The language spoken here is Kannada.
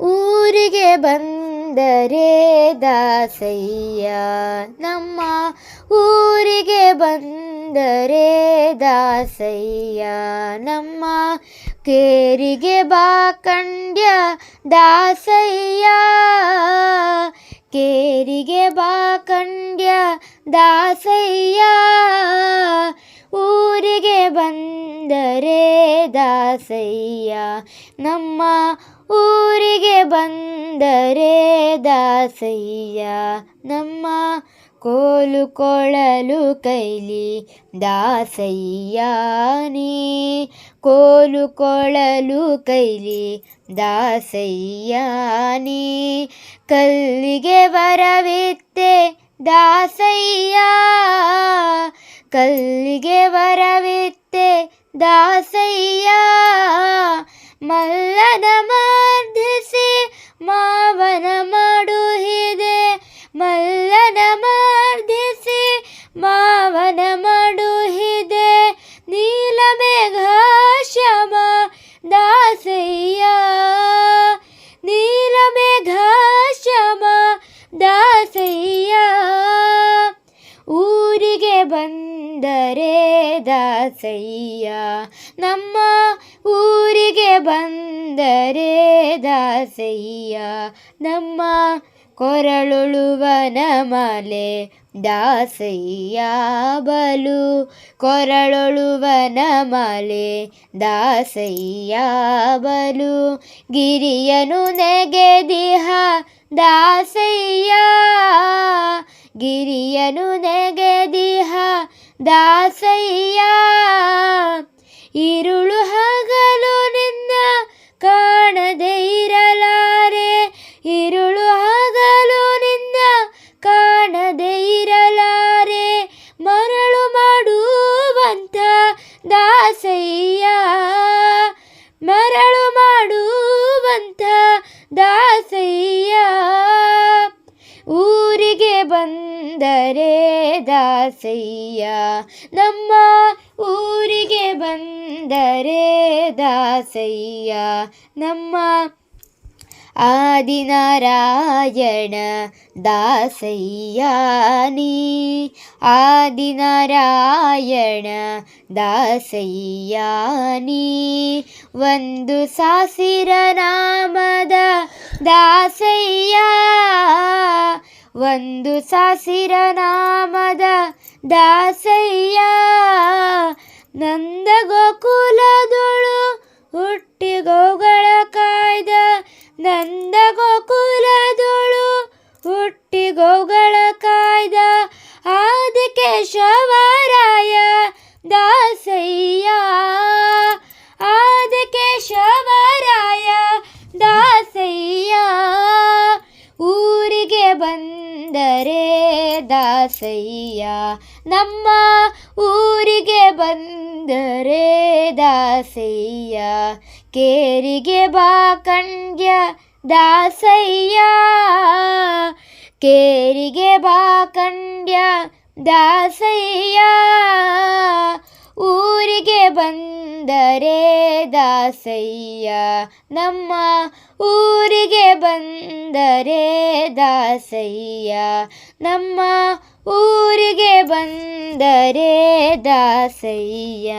ಊರಿಗೆ ಬಂದರೆ ದಾಸಯ್ಯ, ನಮ್ಮ ಊರಿಗೆ ಬಂದರೆ ದಾಸಯ್ಯ, ನಮ್ಮ ಕೇರಿಗೆ ಬಾ ಕಂಡ್ಯ ದಾಸಯ್ಯ, ಕೇರಿಗೆ ಬಾ ಕಂಡ್ಯ ದಾಸಯ್ಯ, ಊರಿಗೆ ಬಂದರೆ ದಾಸಯ್ಯ, ನಮ್ಮ ಊರಿಗೆ ಬಂದರೆ ದಾಸಯ್ಯ, ನಮ್ಮ ಕೋಲು ಕೊಳಲು ಕೈಲಿ ದಾಸಯ್ಯ, ನೀ ಕೋಲು ಕೊಳಲು ಕೈಲಿ ದಾಸಯ್ಯ, ನೀ ಕಲ್ಲಿಗೆ ವರವಿತ್ತೆ ದಾಸಯ್ಯ, ಕಲ್ಲಿಗೆ ವರವಿತ್ತೆ ದಾಸಯ್ಯ, ಮಲ್ಲದ ಮರ್ಧಿಸಿ ಮಾವನ ಮಾಡುಹಿದೆ ಮಲ್ಲದ ಮರ್ಧಿಸಿ ಮಾವನ ಮಾಡುಹಿದೆ ನೀಲ ಶ್ಯಾಮ ದಾಸಯ್ಯ, ನೀಲ ಶ್ಯಾಮ ದಾಸಯ್ಯ. ಊರಿಗೆ ಬಂದರೆ ದಾಸಯ್ಯ ನಮ್ಮ ಊರಿಗೆ ಬಂದರೆ ದಾಸಯ್ಯ. ನಮ್ಮ ಕೊರಳುಳುವನ ಮಲೆ ದಾಸಯ್ಯ ಬಲು. ಕೊರಳುಳುವನ ಮಲೆ ದಾಸಯ್ಯ ಬಲು. ಗಿರಿಯನು ನೆಗೆದಿಹ ದಾಸಯ್ಯ. ಗಿರಿಯನು ನೆಗೆದಿಹ தாசையா இருள் ದಾಸಯ್ಯ, ನಮ್ಮ ಊರಿಗೆ ಬಂದರೆ ದಾಸಯ್ಯ, ನಮ್ಮ ಆದಿನಾರಾಯಣ ದಾಸಯ್ಯ ನೀ. ಆದಿನಾರಾಯಣ ದಾಸಯ್ಯ ನೀ. ಒಂದು ಸಾಸಿರ ನಾಮದ ದಾಸಯ್ಯ ಒಂದು ಸಾಸಿರ ನಾಮದ ದಾಸಯ್ಯ ನಂದ ಗೋಕುಲದೊಳು ದಾಸಯ್ಯ ನಮ್ಮ ಊರಿಗೆ ಬಂದರೆ ದಾಸಯ್ಯ ಕೇರಿಗೆ ಬಾ ಕಂಡ್ಯ ದಾಸಯ್ಯ ಕೇರಿಗೆ ಬಾ ಕಂಡ್ಯ ದಾಸಯ್ಯ. ಊರಿಗೆ ಬಂದರೆ ದಾಸಯ್ಯ ನಮ್ಮ ಊರಿಗೆ ಬಂದರೆ ದಾಸಯ್ಯ ನಮ್ಮ ಊರಿಗೆ ಬಂದರೆ ದಾಸಯ್ಯ.